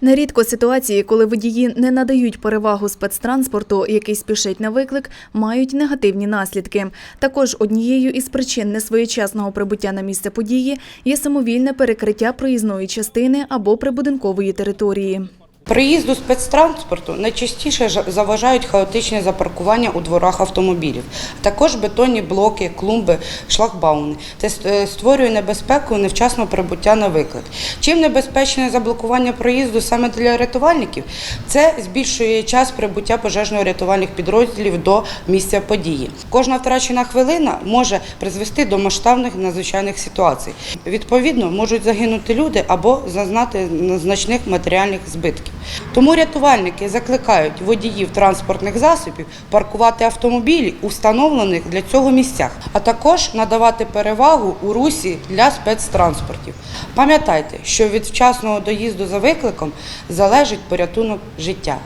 Нерідко ситуації, коли водії не надають перевагу спецтранспорту, який спішить на виклик, мають негативні наслідки. Також однією із причин несвоєчасного прибуття на місце події є самовільне перекриття проїзної частини або прибудинкової території. Приїзду спецтранспорту найчастіше заважають хаотичні запаркування у дворах автомобілів, а також бетонні блоки, клумби, шлагбауни. Це е, створює небезпеку невчасного прибуття на виклик. Чим небезпечне заблокування проїзду саме для рятувальників? Це збільшує час прибуття пожежно-рятувальних підрозділів до місця події. Кожна втрачена хвилина може призвести до масштабних надзвичайних ситуацій. Відповідно, можуть загинути люди або зазнати значних матеріальних збитків. Тому рятувальники закликають водіїв транспортних засобів паркувати автомобілі у встановлених для цього місцях, а також надавати перевагу у русі для спецтранспортів. Пам'ятайте, що від вчасного доїзду за викликом залежить порятунок життя.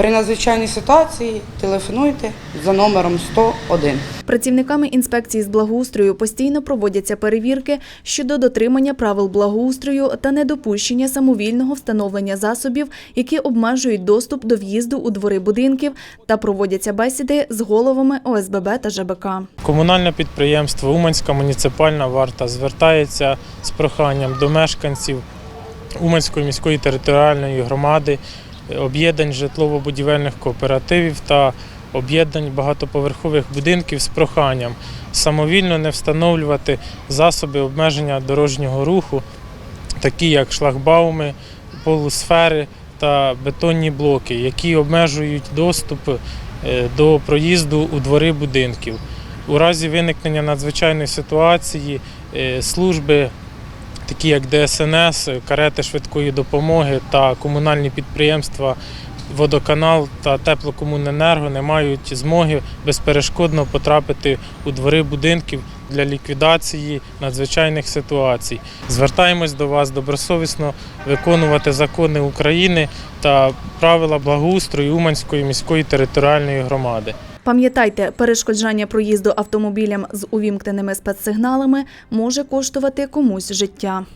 При надзвичайній ситуації телефонуйте за номером 101. Працівниками інспекції з благоустрою постійно проводяться перевірки щодо дотримання правил благоустрою та недопущення самовільного встановлення засобів, які обмежують доступ до в'їзду у двори будинків, та проводяться бесіди з головами ОСББ та ЖБК. Комунальне підприємство Уманська муніципальна варта звертається з проханням до мешканців Уманської міської територіальної громади, об'єднань житлово-будівельних кооперативів та об'єднань багатоповерхових будинків з проханням самовільно не встановлювати засоби обмеження дорожнього руху, такі як шлагбауми, полусфери та бетонні блоки, які обмежують доступ е, до проїзду у двори будинків. У разі виникнення надзвичайної ситуації е, служби, такі як ДСНС, карети швидкої допомоги та комунальні підприємства, водоканал та теплокомуненерго не мають змоги безперешкодно потрапити у двори будинків для ліквідації надзвичайних ситуацій. Звертаємось до вас добросовісно виконувати закони України та правила благоустрою Уманської міської територіальної громади. Пам'ятайте, перешкоджання проїзду автомобілям з увімкненими спецсигналами може коштувати комусь життя.